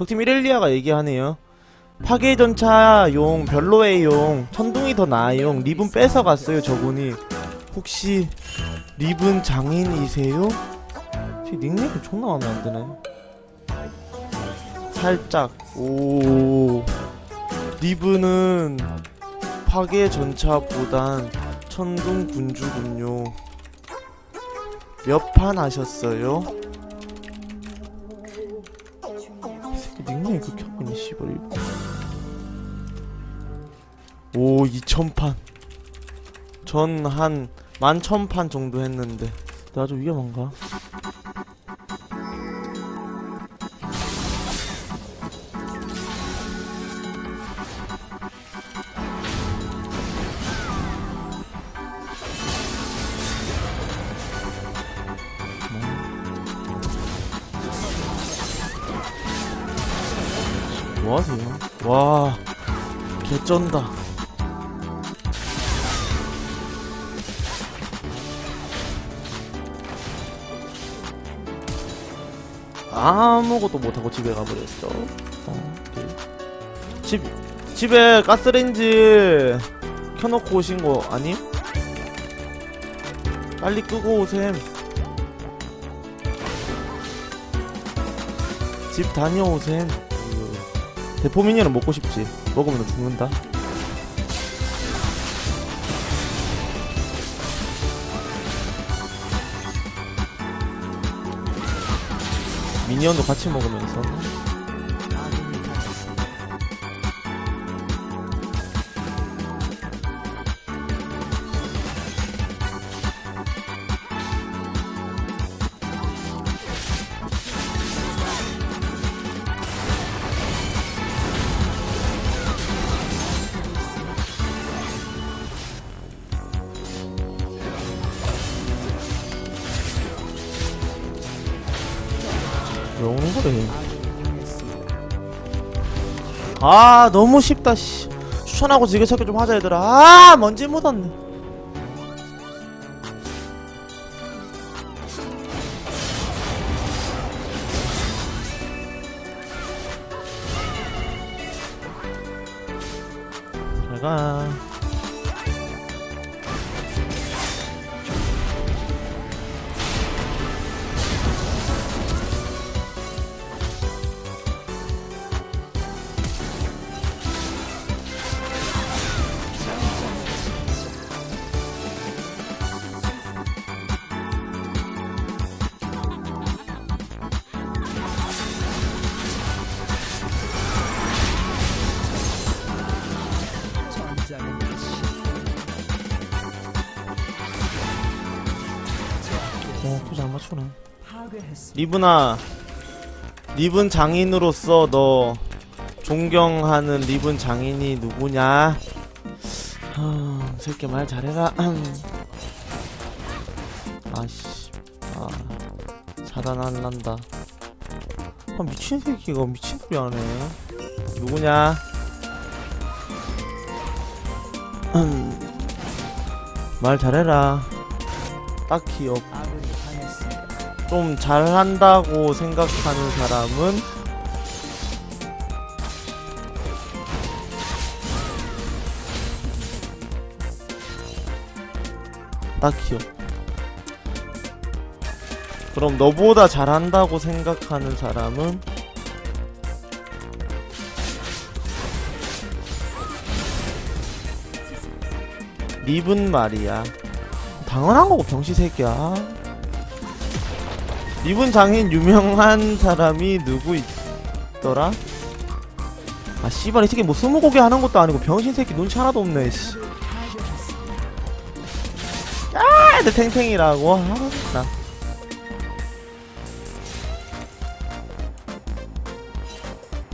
적팀 이렐리아가 얘기하네요. 파괴전차용 별로의 용 천둥이 더 나아용 리븐 뺏어갔어요 저분이 혹시 리븐 장인이세요? 제 닉네임 존나 마음에 안 드네 살짝 오 리븐은 파괴전차보단 천둥 군주군요 몇 판 하셨어요? 하고 있네 씨발 일본. 오 2000판 전한 11,000판 정도 했는데 나좀 위험한가? 뭐하세요? 와 개쩐다 아무것도 못하고 집에 가버렸어 어. 집, 집에 가스레인지 켜놓고 오신 거 아님? 빨리 끄고 오셈 집 다녀오셈. 대포 미니언은 먹고 싶지. 먹으면 너 죽는다. 미니언도 같이 먹으면서 왜 오는 거래. 아 너무 쉽다 씨. 추천하고 지게찾기 좀 하자 얘들아. 아 먼지 묻었네. 잘가 맞추네. 리브나, 리븐 장인으로서 너 존경하는 리븐 장인이 누구냐? 하, 새끼 말 잘해라. 아씨, 아, 사단 안 난다. 아, 미친 새끼가 미친 소리 하네. 누구냐? 음, 말 잘해라. 딱히 없. 좀 잘한다고 생각하는 사람은 딱히요. 그럼 너보다 잘한다고 생각하는 사람은 리븐 말이야. 당연한 거고 병시 새끼야. 리븐 장인 유명한 사람이 누구 있더라? 아 씨발 이 새끼 뭐 스무고개 하는 것도 아니고 병신 새끼 눈치 하나도 없네 씨. 아, 내 탱탱이라고. 아, 나.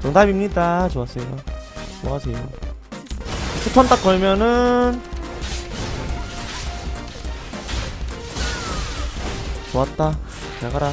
정답입니다. 좋았어요. 뭐하세요? 스턴 딱 걸면은 좋았다. 잘 가라.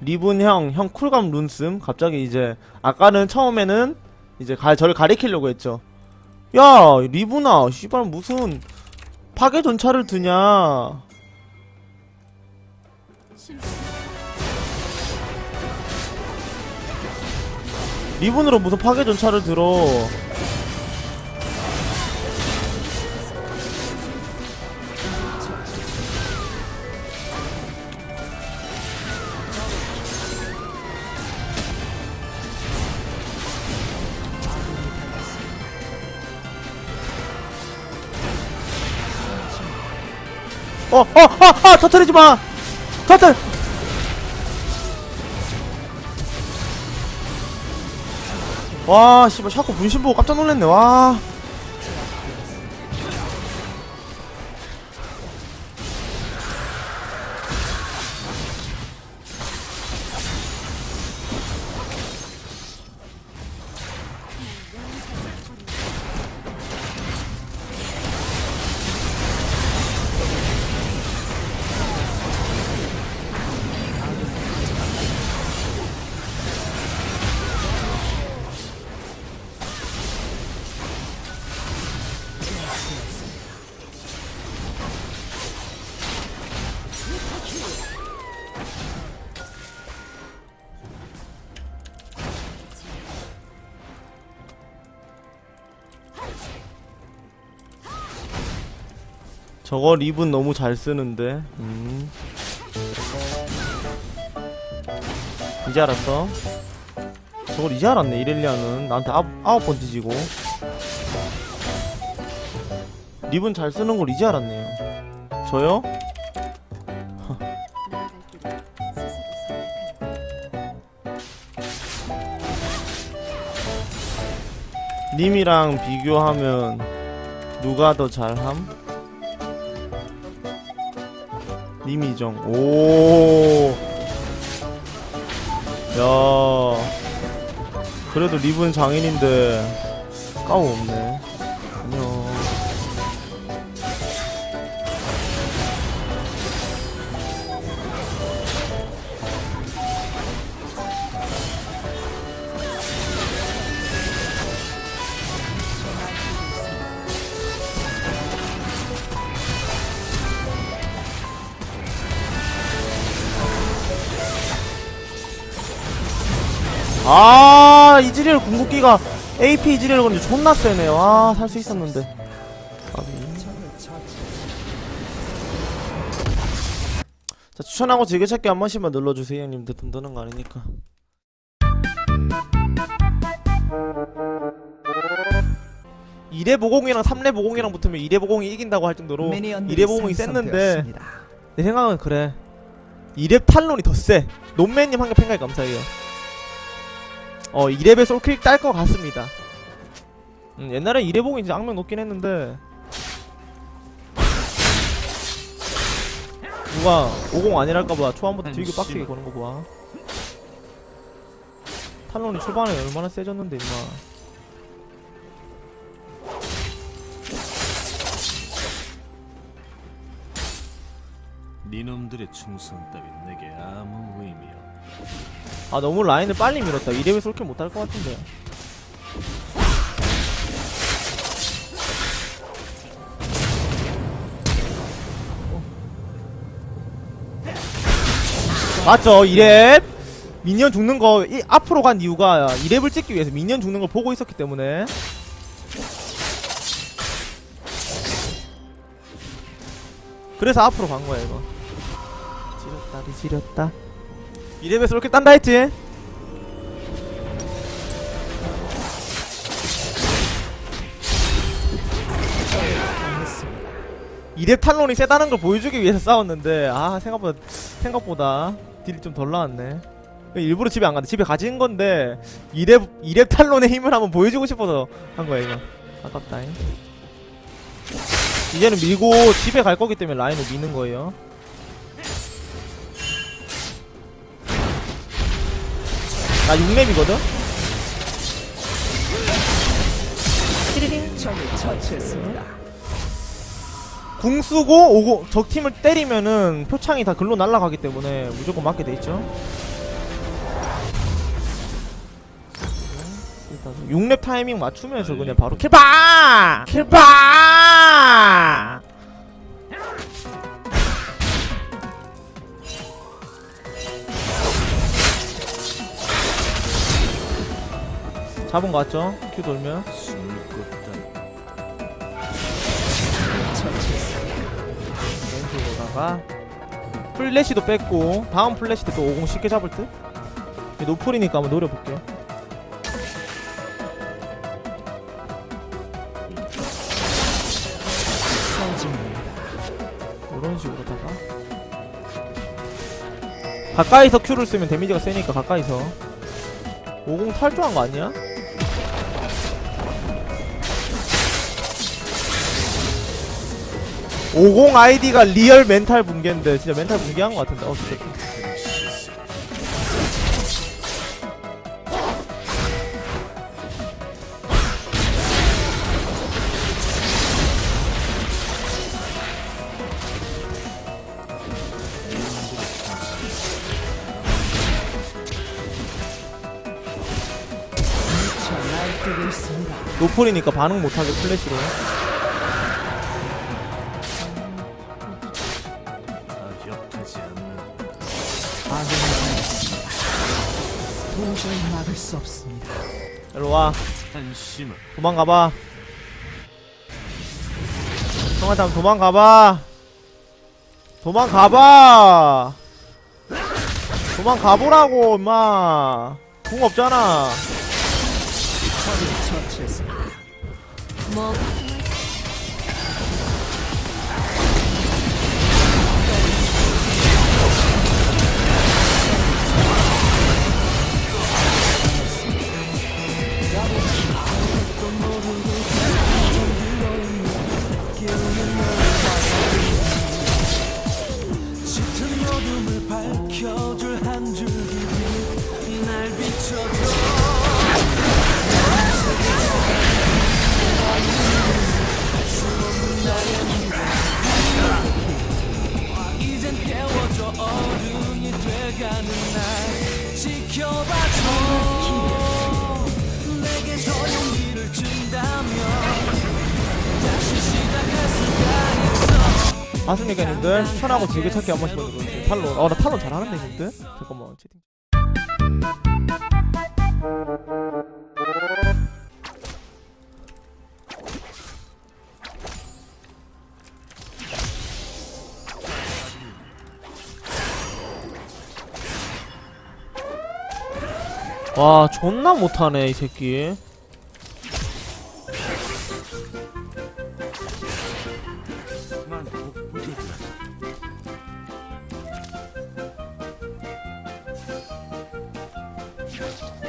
리븐 형, 형 쿨감 룬씀. 갑자기 이제 아까는 처음에는 이제 가, 저를 가리키려고 했죠. 야, 리븐아, 씨발 무슨 파괴 전차를 드냐 리본으로 무슨 파괴 전차를 들어 어, 어, 어, 어, 터트리지 마! 터트! 와, 씨발, 샤코 분신 보고 깜짝 놀랐네, 와. 저거 립은 너무 잘 쓰는데. 음. 이제 알았어. 저걸 이제 알았네, 이렐리아는. 나한테 아홉, 아홉 번 뒤지고. 립은 잘 쓰는 걸 이제 알았네요. 저요? 님이랑 비교하면 누가 더 잘함? 님이정. 오. 야. 그래도 립은 장인인데 까오 없네. 아 이즈리얼 궁극기가 AP 이즈리얼 건데 존나 세네요. 아 살 수 있었는데. 자 추천하고 즐겨찾기 한 번씩만 눌러주세요. 형님들 돈 드는 거 아니니까. 이대 보공이랑 3대 보공이랑 붙으면 2대 보공이 이긴다고 할 정도로 2대 보공이 셌는데 내 생각은 그래. 2렙 탈론이 더 세. 논맨님 한개 팬가이 감사해요 어 2렙에 솔클릭 딸것 같습니다 음, 옛날에 2렙 보고 이제 악명 높긴 했는데 누가 50 아니랄까봐 초반부터 되게 빡세게 거는 거 봐. 탈론이 초반에 얼마나 세졌는데 임마. 니놈들의 충성 따윈 내게 아무 의미 없. 아 너무 라인을 빨리 밀었다. 2렙에 솔킬 못할 것 같은데. 맞죠 2렙 미니언 죽는 거 이, 앞으로 간 이유가 2렙을 찍기 위해서 미니언 죽는 걸 보고 있었기 때문에. 그래서 앞으로 간 거야 이거. 지렸다 지렸다 2렙에서 이렇게 딴다 했지? 이랩 탈론이 세다는 걸 보여주기 위해서 싸웠는데 아 생각보다 생각보다 딜이 좀 덜 나왔네. 일부러 집에 안 간다 집에 가진 건데 이랩 이랩 탈론의 힘을 한번 보여주고 싶어서 한 거야 이거. 아깝다잉. 이제는 밀고 집에 갈 거기 때문에 라인을 미는 거예요 나 6렙이거든? 궁 쓰고 오고 적 팀을 때리면은 표창이 다 글로 날아가기 때문에 무조건 맞게 돼 있죠. 6렙 타이밍 맞추면서 그냥 바로 킬바! 킬바! 4번 갔죠? 큐 돌면 왼쪽으로다가 플래시도 뺐고 다음 플래시 때 또 50 쉽게 잡을 듯? 노플이니까 한번 노려볼게요 이런 식으로다가 가까이서 큐를 쓰면 데미지가 세니까 가까이서 50 탈조한 거 아니야? (50) 아이디가 리얼 멘탈 붕괴인데 진짜 멘탈 붕괴한 거 같은데. 어 진짜. 노플이니까 반응 못하게 플래시로 도저히 막을 수 없습니다. 일로와. 한심은 도망가봐. 형한테 한번 도망가봐. 도망가봐. 도망가보라고 임마. 궁 없잖아. 처치했습니다. 짙 은어 있어 맞습니까 님들 추천하고 즐겨찾기 한 번씩 보내주세요 탈론 어나 탈론 잘하는데 님들? 잠깐만 채팅. 와 존나 못하네 이 새끼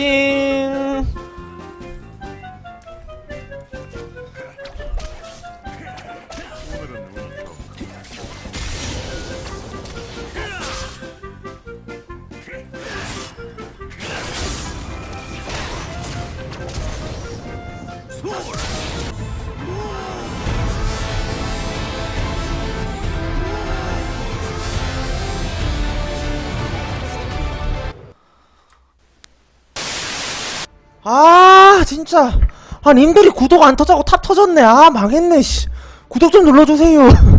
띵 좋고 진짜. 아 님들이 구독 안 터자고 탑 터졌네. 아 망했네 씨. 구독 좀 눌러주세요